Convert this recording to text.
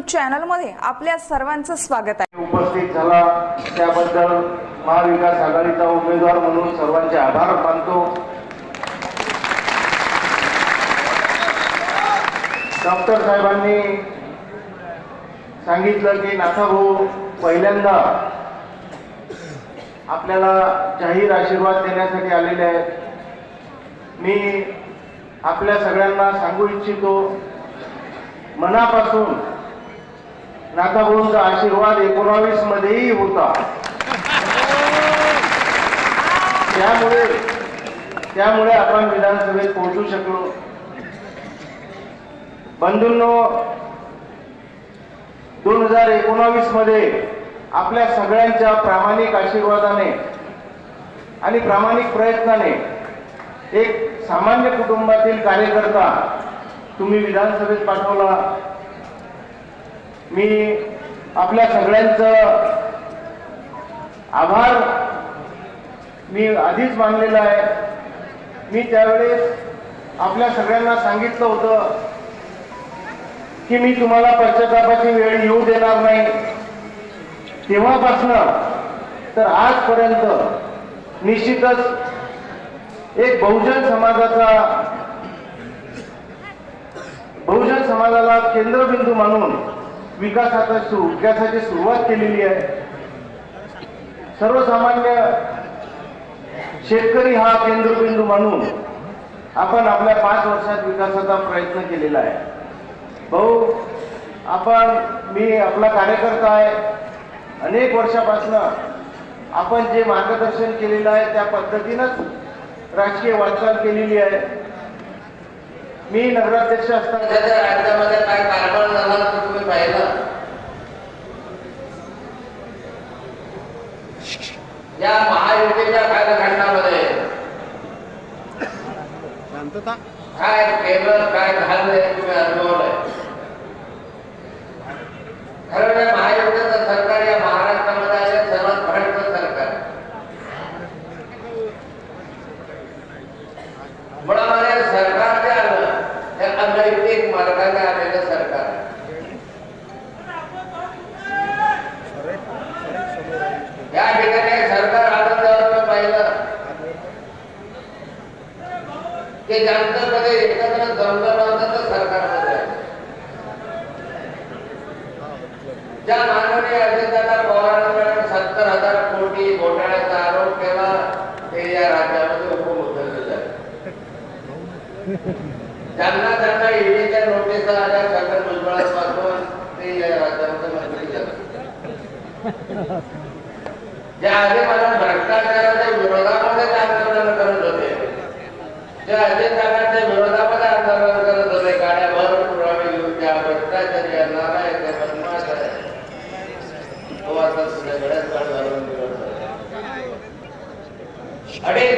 चॅनलमध्ये आपल्या सर्वांचं स्वागत आहे. उपस्थित झाला. त्याबद्दल महाविकास आघाडीचा उमेदवार म्हणून सर्वांचे आभार मानतो. डॉक्टर साहेबांनी सांगितलं की नाथाभाऊ पहिल्यांदा आपल्याला जाहीर आशीर्वाद देण्यासाठी आलेले आहेत. मी आपल्या सगळ्यांना सांगू इच्छितो. मनापासून नाथाभाऊंचा आशीर्वाद एकोणावीस मध्येही होता. त्यामुळे त्यामुळे आपण विधानसभेत पोहोचू शकलो. बंधूंनो दोन हजार एकोणावीसमध्ये आपल्या सगळ्यांच्या प्रामाणिक आशीर्वादाने आणि प्रामाणिक प्रयत्नाने एक सामान्य कुटुंबातील कार्यकर्ता तुम्ही विधानसभेत पाठवला. मी आपल्या सगळ्यांचं आभार. मी आधीच मानलेला आहे. मी त्यावेळेस आपल्या सगळ्यांना सांगितलं होतं की मी तुम्हाला पश्चातापाची वेळ येऊ देणार नाही. तेव्हापासनं तर आजपर्यंत निश्चितच एक बहुजन समाजाचा बहुजन समाजाला केंद्रबिंदू मानून विकासाचा विकासाची सुरुवात केलेली आहे. सर्वसामान्य शेतकरी हा केंद्रबिंदू मानून आपण आपल्या पाच वर्षात विकासाचा प्रयत्न केलेला आहे. भाऊ आपण मी आपला कार्यकर्ता आहे. अनेक वर्षापासून आपण जे मार्गदर्शन केलेलं आहे त्या पद्धतीनंच राजकीय वाटचाल केलेली आहे. मी नगराध्यक्ष असताना राज्यामध्ये काय कारभार झाला तर तुम्ही पाहिलं? या महायुतीच्या कालखंडामध्ये काय केलं काय हे तुम्ही अनुभवलंय खरं म्हणजे महायुतीचं सरकार या महाराष्ट्रामध्ये आले सर्वात भयंकर सरकार आहे. मुळामध्ये सरकार जे आलं ते मार्गाने आलेलं सरकार. या ठिकाणी सरकार आलं तेव्हा मी पाहिलं. की ज्यांचं कधी एकत्र जमलं नव्हतं तर सरकारमध्ये. ज्या माननीय अध्यक्षांना पवारांकडे सत्तर हजार कोटी घोटाळ्याचा आरोप केला ते या राज्यामध्ये उपमुख्यमंत्री झाले. ज्यांना ज्यांना ईडीच्या नोटीस आल्या छगन भुजबळांपासून ते या मंत्री झाले. जे आधी मला भ्रष्टाचाराच्या विरोधामध्ये आंदोलन करत होते जे अजितदादांच्या विरोधामध्ये आंदोलन करत होते गाड्या भर पुरावे घेऊन त्या भ्रष्टाचारी येणार आहे ते बदमाश आहे. तो आता सगळ्याच काळ घालून दिवस अडीच